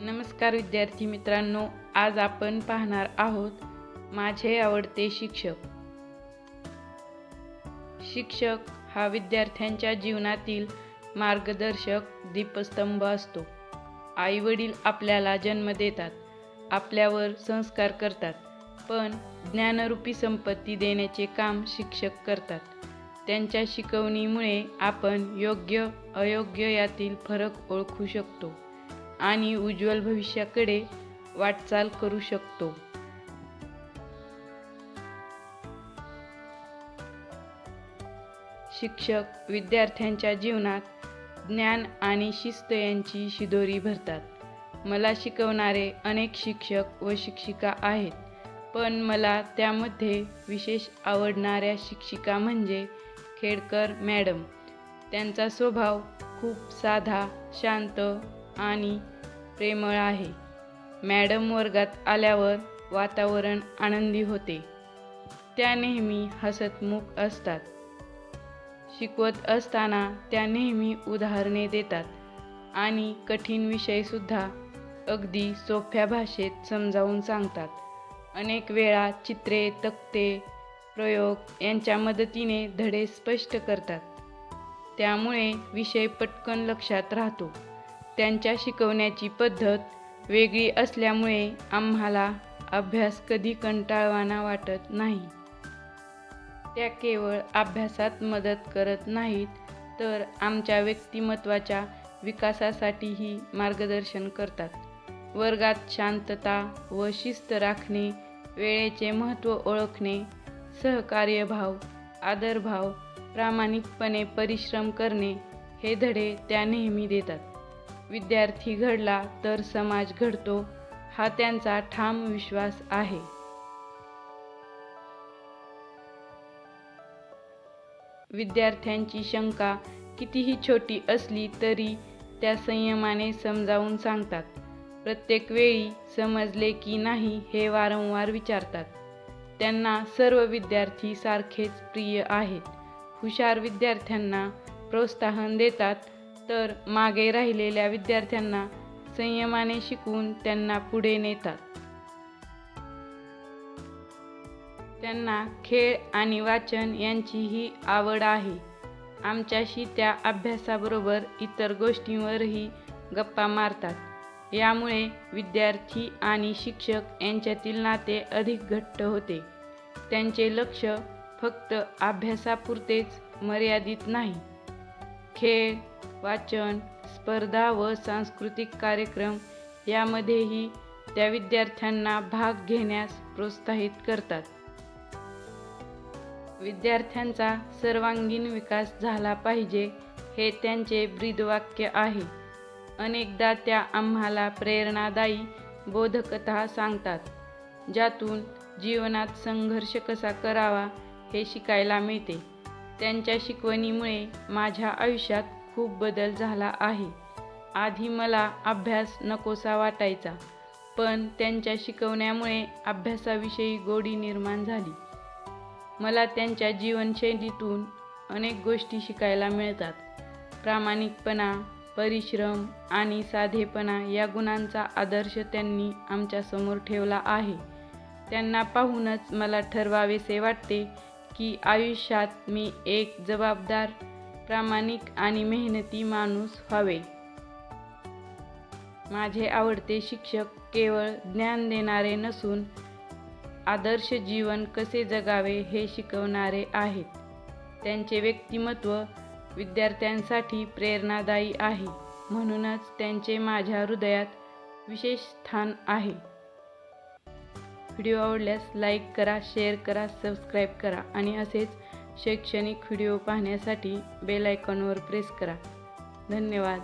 नमस्कार विद्यार्थी मित्रांनो आज आपण पाहणार आहोत माझे आवडते शिक्षक. शिक्षक हा विद्यार्थ्यांच्या जीवनातील मार्गदर्शक दीपस्तंभ असतो. आईवडील आपल्याला जन्म देतात आपल्यावर संस्कार करतात पण ज्ञानरूपी संपत्ती देण्याचे काम शिक्षक करतात. त्यांच्या शिकवणीमुळे आपण योग्य अयोग्य यातील फरक ओळखू शकतो. आणि उज्ज्वल भविष्याकडे वाटचाल करू शकतो. शिक्षक विद्यार्थ्यांच्या जीवनात ज्ञान आणि शिस्त यांची शिदोरी भरतात. मला शिकवणारे अनेक शिक्षक व शिक्षिका आहेत पण मला त्यामध्ये विशेष आवडणाऱ्या शिक्षिका म्हणजे खेडकर मॅडम. त्यांचा स्वभाव खूप साधा शांत आणि प्रेमळ आहे. मॅडम वर्गात आल्यावर वातावरण आनंदी होते. त्या नेहमी हसतमुख असतात. शिकवत असताना त्या नेहमी उदाहरणे देतात. आणि कठीण विषयसुद्धा अगदी सोप्या भाषेत समजावून सांगतात. अनेक वेळा चित्रे तक्ते प्रयोग यांच्या मदतीने धडे स्पष्ट करतात. त्यामुळे विषय पटकन लक्षात राहतो. त्यांच्या शिकवण्याची पद्धत वेगळी असल्यामुळे आम्हाला अभ्यास कधी कंटाळवाना वाटत नाही. त्या केवळ अभ्यासात मदत करत नाहीत तर आमच्या व्यक्तिमत्वाच्या विकासासाठीही मार्गदर्शन करतात. वर्गात शांतता व शिस्त राखणे वेळेचे महत्त्व ओळखणे सहकार्यभाव आदरभाव प्रामाणिकपणे परिश्रम करणे हे धडे त्या नेहमी देतात. विद्यार्थी घडला तर समाज घडतो हा त्यांचा ठाम विश्वास आहे. विद्यार्थ्यांची शंका कितीही छोटी असली तरी त्या संयमाने समजावून सांगतात. प्रत्येक वेळी समजले की नाही हे वारंवार विचारतात. त्यांना सर्व विद्यार्थी सारखेच प्रिय आहेत. हुशार विद्यार्थ्यांना प्रोत्साहन देतात. तर मागे राहिलेल्या विद्यार्थ्यांना संयमाने शिकवून त्यांना पुढे नेतात. त्यांना खेळ आणि वाचन यांचीही आवड आहे. आमच्याशी त्या अभ्यासाबरोबर इतर गोष्टींवरही गप्पा मारतात. यामुळे विद्यार्थी आणि शिक्षक यांच्यातील नाते अधिक घट्ट होते. त्यांचे लक्ष फक्त अभ्यासापुरतेच मर्यादित नाही. खेळ वाचन स्पर्धा व सांस्कृतिक कार्यक्रम यामध्येही त्या विद्यार्थ्यांना भाग घेण्यास प्रोत्साहित करतात. विद्यार्थ्यांचा सर्वांगीण विकास झाला पाहिजे हे त्यांचे ब्रीदवाक्य आहे. अनेकदा त्या आम्हाला प्रेरणादायी बोधकथा सांगतात ज्यातून जीवनात संघर्ष कसा करावा हे शिकायला मिळते. त्यांच्या शिकवणीमुळे माझ्या आयुष्यात खूप बदल झाला आहे. आधी मला अभ्यास नकोसा वाटायचा पण त्यांच्या शिकवण्यामुळे अभ्यासाविषयी गोडी निर्माण झाली. मला त्यांच्या जीवनशैलीतून अनेक गोष्टी शिकायला मिळतात. प्रामाणिकपणा परिश्रम आणि साधेपणा या गुणांचा आदर्श त्यांनी आमच्यासमोर ठेवला आहे. त्यांना पाहूनच मला ठरवावेसे वाटते की आयुष्यात मी एक जबाबदार प्रामाणिक आणि मेहनती माणूस व्हावे माझे आवडते शिक्षक केवळ ज्ञान देणारे नसून आदर्श जीवन कसे जगावे हे शिकवणारे आहेत. त्यांचे व्यक्तिमत्व विद्यार्थ्यांसाठी प्रेरणादायी आहे. म्हणूनच त्यांचे माझ्या हृदयात विशेष स्थान आहे. व्हिडिओ आवडल्यास लाईक करा शेअर करा सबस्क्राईब करा आणि असेच शैक्षणिक व्हिडिओ पाहण्यासाठी बेल आयकॉनवर प्रेस करा. धन्यवाद.